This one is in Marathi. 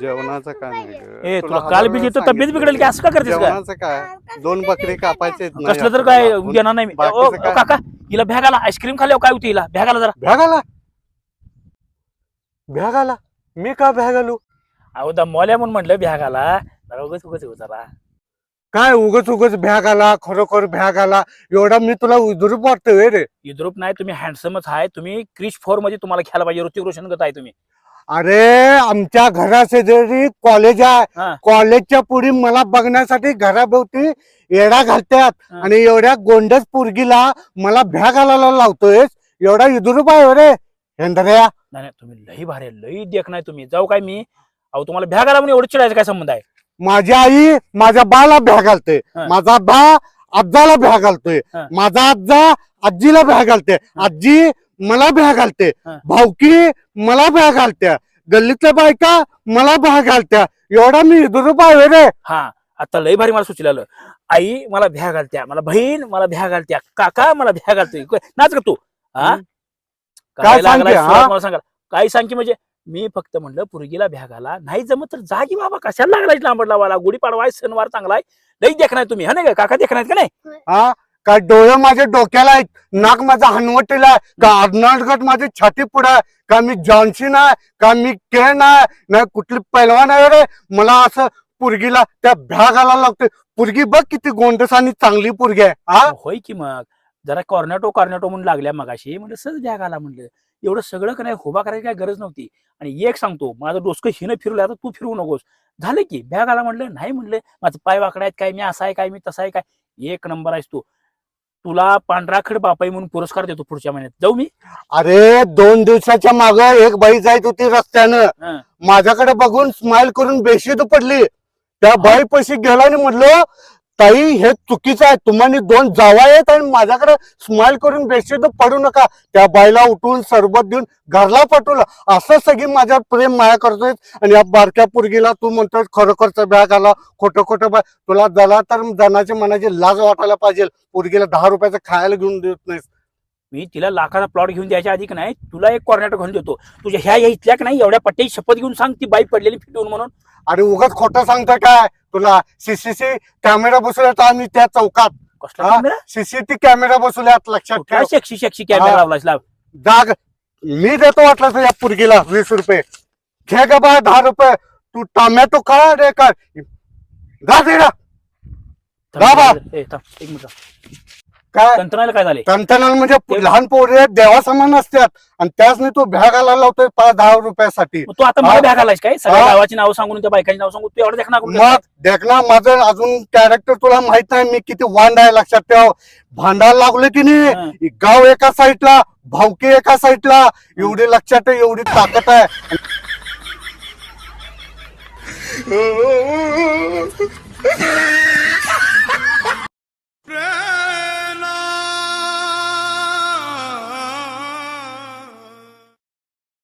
जेवणाचं काय नाही. ए तुला काल बी तर तब्येत. बिघडेल की? असं का करतेस का जेवणाचं काय? दोन बकरी कापायचे कसलं तर काय घेणार नाही मी. ओ, ओ, काका हिला भ्याग आला आईस्क्रीम खाल्यावर काय होती हिला? भ्याग आला जरा. भ्याग आला भ्याग आला मी का भ्याग आलो अहो दमवाल्या म्हणून म्हटलं भ्याग आला जरा उगाच उगाच हो जरा. काय उगच उगच भ्याग आला खरोखर भ्याग आला एवढा मी तुला उजुरूप वाटतोय रे. युद्रुप नाही तुम्ही हँडसमच आहे. तुम्ही क्रिश फोरमध्ये तुम्हाला खेळायला पाहिजे. ऋतिक रोशन गत आहे तुम्ही. अरे आमच्या घराशेजारी कॉलेज आहे. कॉलेजच्या पुढे मला बघण्यासाठी घराभोवती येडा घालतात. आणि एवढ्या गोंडस पुरगीला मला भ्या घालायला लावतोय एवढा युදුरूप आहे रे हेंदऱ्या नाही तुम्ही लई भारी लई देख नाही तुम्ही. जाऊ काय मी? अहो तुम्हाला भ्याग आला म्हणून एवढं चिडायचं काय संबंध आहे? माझी आई माझ्या बाला भ्या घालते. माझा बा आजाला भ्या घालतोय. माझा आजा आजीला भ्या घालते. आजी मला भ्या घालते. भाऊकी मला भ्या घालत्या. गल्लीतल्या बायका मला भ्या घालत्या. एवढा मी आहे रे. हा आता लई भारी मला सुचलेलं. आई मला भ्या घालत्या. मला बहीण मला भ्या घालत्या. काका मला भ्या घालतोय. नाच का तू. हा. काय सांगते? मला सांगा. काय सांग की म्हणजे मी फक्त म्हणलं पुरगीला भ्या घाला. नाही जमत तर जा की बाबा कशाला लागलाय लांबड लावाला गुढी पाडवाय सणवार चांगलाय लई देखणार तुम्ही हा नाही काका देखणार का नाही? का डोळे माझ्या डोक्याला आहेत? नाक माझा हनवटीला आहे? का अर्नाटकात माझी छाती पुढे आहे? का मी जॉन्सन आहे का मी केन आहे नाही कुठली पैलवान आहे रे? मला असं पुरगीला त्या भ्या घालायला लागते पुरगी बघ किती गोंडस आणि चांगली पुरगी आहे हा? हो, होय की मग. जरा कॉर्नेटो कॉर्नेटो म्हणून लागल्या मगाशी. म्हणजे सहज भ्या घाला म्हणलं. एवढं सगळं का नाही उभा करायची काय गरज नव्हती. आणि एक सांगतो माझं डोसकं हिनं फिरलं आता तू फिरवू नकोस. झालं की बॅग आला म्हणलं नाही म्हणलं. माझं पाय वाकडायत काय मी असा आहे काय मी तसा आहे काय? एक नंबर आहेस तू. तुला पांढराखड बापाई म्हणून पुरस्कार देतो पुढच्या महिन्यात. जाऊ मी. अरे दोन दिवसाच्या माग एक बाई जायत होती रस्त्यानं. माझ्याकडे बघून स्माइल करून बेशीत पडली. त्या बाई पैसे गेला आणि म्हणलं ताई हे चुकीचं आहे. तुम्हाला दोन जावा आहेत आणि माझ्याकडे स्माइल करून बेशीत पडू नका. त्या बाईला उठून सरबत देऊन घरला पटवलं असं सगळी माझ्या प्रेम माया करतोय आणि या बारक्या पुरगीला तू म्हणतोय खरोखरचा बॅग आला खोटं खोटं बॅग तुला जला तर जनाच्या मनाची लाज वाटायला पाहिजे. पुरगीला दहा रुपयाचं खायला घेऊन देत नाहीस. मी तिला लाखाचा प्लॉट घेऊन द्यायच्या आधी नाही तुला एक कॉर्नेटो घेऊन देतो. तुझ्या ह्या इथल्या नाही एवढ्या पट्ट्याची शपथ घेऊन सांग ती बाई पडलेली फिटवून म्हणून. अरे उगाच खोटं सांगतोय काय? तुला सीसीसी कॅमेरा बसवल्यात आम्ही त्या चौकात. कसला? कॅमेरा सीसीटी कॅमेरा बसवल्यात लक्षात शेक्षी शेक्षी कॅमेरा हा. लावलास लाव. जाग. मी देतो वाटलं तर या पुरगीला वीस रुपये. घे का बा दहा रुपये. तू टोमॅटो खा रे का जा दे रा. जा बा. ए, थांब, एक मिनिट काय? तंत्रज्ञानाला काय झाले? म्हणजे लहान पोरे देवा समान असतात आणि त्याच मी तू भ्या घालायला लावतोय पाच दहा रुपयासाठी. तू आता मला? बॅग आलायस काय? सगळ्या हा? गावाची नाव सांगून त्या बायकांची नाव सांगून तू एवढं देखणार करून मग देख ना माझं अजून कॅरेक्टर तुला माहीत नाही मी किती वांड आहे लक्षात ठेव. भांडायला लागले की हा. नाही गाव एका साईडला भावकी एका साईडला एवढी लक्षात ठेव एवढी ताकद आहे. Oh,